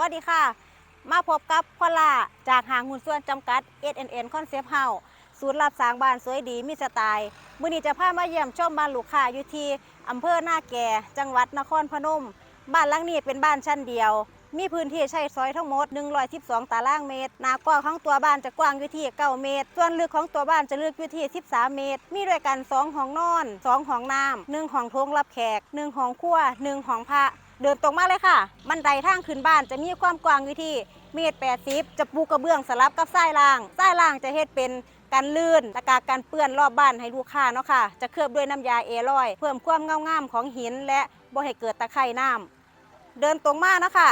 วัสดีค่ะ มาพบกับพ่อล่าจากหางหุ้นส่วนจำกัด SNN Concept House ศูนย์รับสร้างบ้านสวยดีมีสไตล์มื้อนี้จะพามาเยี่ยมชมบ้านลูกค้าอยู่ที่อำเภอหน้าแก่ จังหวัดนครพนม บ้านหลังนี้เป็นบ้านชั้นเดียว มีพื้นที่ใช้สอยทั้งหมด 112 ตารางเมตร หน้ากว้างของตัวบ้านจะกว้างอยู่ที่ 9 เมตร ส่วนลึกของตัวบ้านจะลึกอยู่ที่ 13 เมตร มีด้วยกัน 2 ห้องนอน 2 ห้องน้ำ1ห้องโถงรับแขก 1 ห้องครัว 1 ห้องพระ เดินตรงมาเลยค่ะ บันไดทางขึ้นบ้านจะมีความกว้างอยู่ที่เมตร80จะปูกระเบื้องสลับกับทรายล่างทรายล่างจะเฮ็ดเป็นกันลื่นและกาการเปื้อนรอบบ้านให้ลูกค้าเนาะค่ะ จะเคลือบด้วยน้ำยาเอรอย เพิ่มความเงางามของหินและบ่ให้เกิดตะไคร่น้ำเดินตรงมาเนาะค่ะ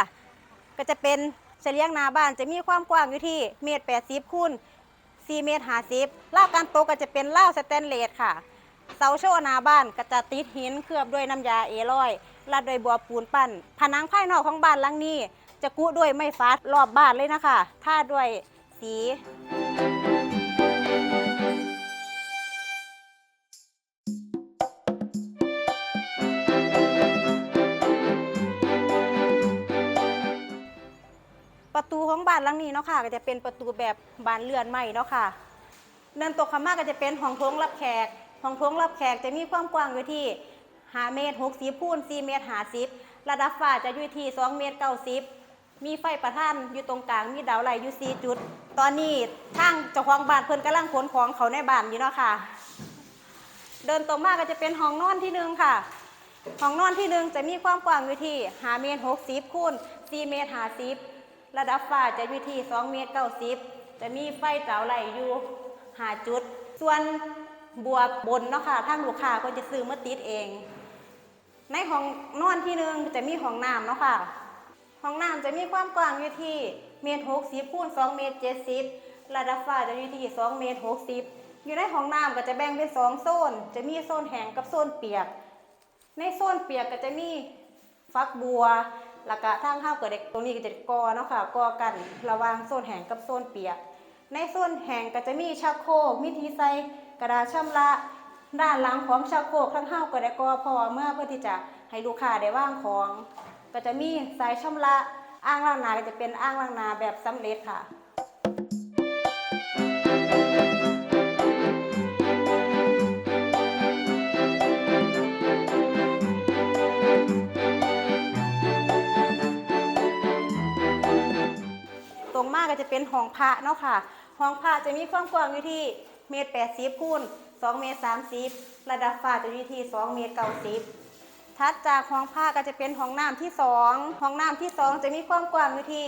ก็จะเป็นเฉลียงนาบ้านจะมีความกว้างอยู่ที่เมตร80คูณ4เมตร50ล่าการโตก็จะเป็นล่าสแตนเลสค่ะ เสาโชว์นาบ้านก็จะติดหินเคลือบด้วยน้ำยาเอรอย ละด้วยบัวปูนปั้น ผนังภายนอกของบ้านหลังนี้ จะกุด้วยไม้ฟ้ารอบบ้านเลยนะคะท่าด้วยสีประตูของบ้านหลังนี้เนาะค่ะ ก็จะเป็นประตูแบบบานเลื่อนใหม่เนาะค่ะเดินตกขม่าก็จะเป็นห้องโถงรับแขกห้องโถงรับแขกจะมีความกว้างอยู่ที่ 5เมตร60คูณ4เมตร50ระดับฝ้าจะอยู่ที่2เมตร90มีไฟประท่านอยู่ตรงกลางมีดาวไหลอยู่4จุด ตอนนี้ทางเจ้าของบ้านเพิ่นกำลังขนของเขาในบ้านอยู่เนาะค่ะ เดินตรงมาก็จะเป็นห้องนอนที่หนึ่งค่ะห้องนอนที่หนึ่งจะมีความกว้างอยู่ที่5เมตร60คูณ4เมตร50ระดับฝ้าจะอยู่ที่2เมตร90จะมีไฟเสาไหลอยู่5จุด ส่วนบัวบนเนาะค่ะทางลูกค้าก็จะซื้อมาติดเอง ในห้องนอนที่หนึ่งจะมีห้องน้ำเนาะค่ะ ห้องน้ำจะมีความกว้างอยู่ที่เมตร60คูณ2เมตร70ระดับฝ้าจะอยู่ที่2เมตร60อยู่ในห้องน้ำก็จะแบ่งเป็นสองโซน จะมีโซนแห้งกับโซนเปียก ในโซนเปียกก็จะมีฟักบัวแล้วก็ทางเข้าเกิดเด็กตรงนี้ก็จะกอเนาะค่ะกอกันระหว่างโซนแห้งกับโซนเปียก ในโซนแห้งก็จะมีชักโครกมีที่ใส่กระดาษชำระ ด้านหลังของชักโครกทั้งเข้าก็ได้กอพอเมื่อเพื่อที่จะให้ลูกค้าได้ว่างของ ก็จะมีสายชำระอ่างล้างนาก็จะเป็นอ่างล้างนาแบบสำเร็จค่ะตรงมากก็จะเป็นห้องพระเนาะค่ะห้องพระจะมีความกว้างอยู่ที่ เมตรแปดสิบคูณสองเมตรสามสิบระดับฝ้าจะอยู่ที่สองเมตรเก้าสิบถัดจากห้องพระก็จะเป็นห้องน้ำที่สองห้องน้ำที่สองจะมีความกว้างอยู่ที่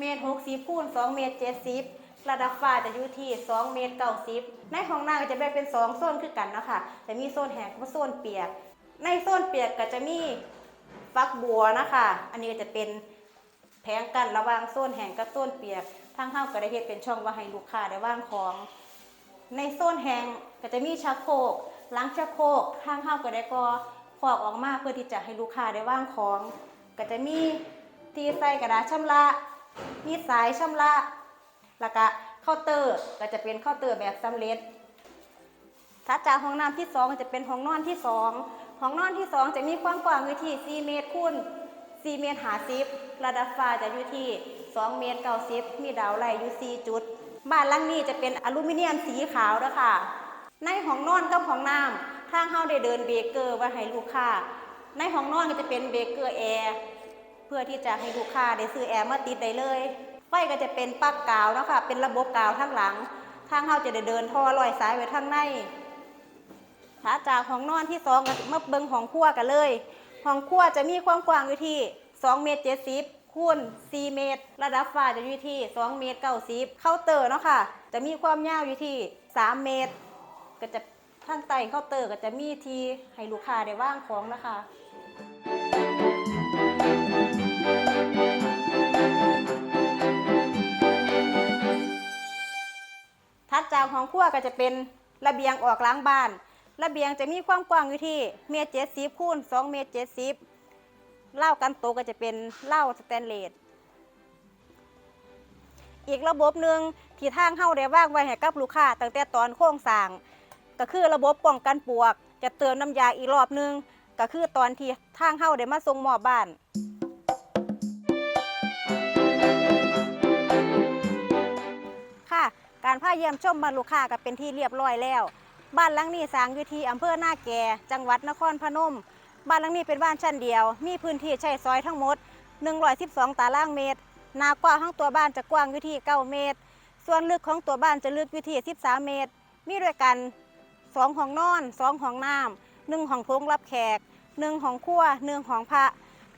เมตรหกสิบคูณสองเมตรเจ็ดสิบระดับฝ้าจะอยู่ที่สองเมตรเก้าสิบในห้องน้ำก็จะแบ่งเป็นสองโซนคือกันเนาะค่ะจะมีโซนแห้งกับโซนเปียก ในโซนเปียกก็จะมีฟักบัวนะคะ อันนี้ก็จะเป็นแพงกันระหว่างโซนแห้งกับโซนเปียกทางเฮาก็ได้เฮ็ดเป็นช่องว่าให้ลูกค้าได้ว่างของ ในโซนแห้งก็จะมีชักโครกล้างชักโครกทางเฮาก็ได้ก็ขอกออกมาเพื่อที่จะให้ลูกค้าได้ว่างของ ก็จะมีที่ใส่กระดาษชำระ มีสายชำระ แล้วก็เคาน์เตอร์ก็จะเป็นเคาน์เตอร์แบบสำเร็จถัดจากห้องน้ำที่สองก็จะเป็นห้องนอนที่สองห้องนอนที่สองจะมีความกว้างอยู่ที่4เมตรคูณ4เมตร50ระดับฟ้าจะอยู่ที่2เมตร90มีดาวไหลอยู่4จุด บ้านหลังนี้จะเป็นอลูมิเนียมสีขาวนะค่ะ ในห้องนอนกับห้องน้ำทางเฮาได้เดินเบรกเกอร์ไว้ให้ลูกค้า ในห้องนอนก็จะเป็นเบรกเกอร์แอร์เพื่อที่จะให้ลูกค้าได้ซื้อแอร์มาติดได้เลยไฟก็จะเป็นปลั๊กกาวเนาะค่ะเป็นระบบกาวทั้งหลัง ทางเฮาจะได้เดินท่อลอยสายไว้ทางในถ้าจากห้องนอนที่สองก็มาเบิงห้องครัวกันเลยห้องครัวจะมีความกว้างอยู่ที่2เมตร70 คูณ4เมตร ระดับฝ้าจะอยู่ที่2เมตร90เคาน์เตอร์เนาะค่ะ จะมีความยาวอยู่ที่ 3 เมตร ก็จะข้างใต้เคาน์เตอร์ก็จะมีที่ให้ลูกค้าได้ว่างของนะคะถัดจากห้องครัวก็จะเป็นระเบียงออกล้างบ้าน ระเบียงจะมีความกว้างอยู่ที่เมตรเจ็ดสิบคูณสองเมตรเจ็ดสิบ เหล่ากันโตก็จะเป็นเหล่าสแตนเลสอีกระบบหนึ่งที่ทางเข้าได้ว่างไว้ให้กับลูกค้าตั้งแต่ตอนโค้งสร้าง ก็คือระบบป้องกันปวก จะเติมน้ำยาอีกรอบหนึง ก็คือตอนที่ทางเข้าได้มาส่งมอบบ้านค่ะการพาเยี่ยมชมบ้านลูกค้าก็เป็นที่เรียบร้อยแล้ว บ้านหลังนี้สร้างอยู่ที่อำเภอหน้าแก่ จังหวัดนครพนม บ้านหลังนี้เป็นบ้านชั้นเดียว มีพื้นที่ใช้ซอยทั้งหมด 112 ตารางเมตร หนากว้างของตัวบ้านจะกว้างอยู่ที่ 9 เมตร ส่วนลึกของตัวบ้านจะลึกอยู่ที่ 13 เมตร มีด้วยกัน 2 ห้องนอน 2 ห้องน้ำหนึ่งห้องโถงรับแขก 1 ห้องครัวหนึ่งห้องพระ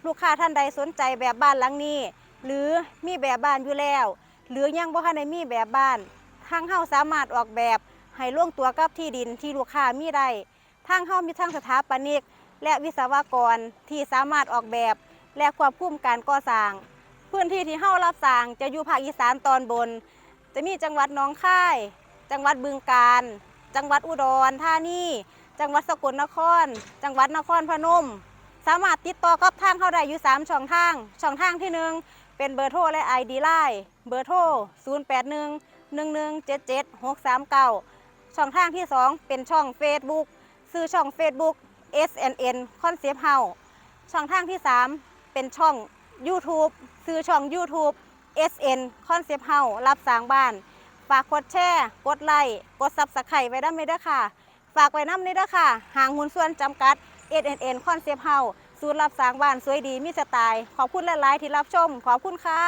ลูกค้าท่านใดสนใจแบบบ้านหลังนี้ หรือมีแบบบ้านอยู่แล้ว หรือยังบ่ทันได้มีแบบบ้าน ทางเฮาสามารถออกแบบให้ลงตัวกับที่ดินที่ลูกค้ามีได้ทางเฮามีทั้งสถาปนิก และวิศวกรที่สามารถออกแบบ และควบคุมการก่อสร้าง พื้นที่ที่เฮารับสร้างจะอยู่ภาคอีสานตอนบน จะมีจังหวัดหนองคาย จังหวัดบึงกาฬจังหวัดอุดรธานีจังหวัดสกลนคร จังหวัดนครพนม สามารถติดต่อกับทางเข้าได้อยู่ 3 ช่องทาง ช่องทางที่ 1 เป็นเบอร์โทรและ ID ไลน์เบอร์โทร 081 1177 639 ช่องทางที่ 2 เป็นช่อง Facebook ซื้อช่อง Facebook SNN Concept House ช่องทางที่ 3 เป็นช่อง YouTube ซื้อช่อง YouTube SN Concept House รับสร้างบ้าน ฝากกดแชร์กดไลค์กดซับสไครต์ไว้ได้ไหมเด้ค่ะ ฝากไว้น้ำนี้ด้ค่ะห่างหุ้นส่วนจำกัด SNN Concept House ศูนย์รับสร้างบ้านสวยดีมีสไตล์ขอบคุณหลาย ๆ ที่รับชม ขอบคุณค่ะ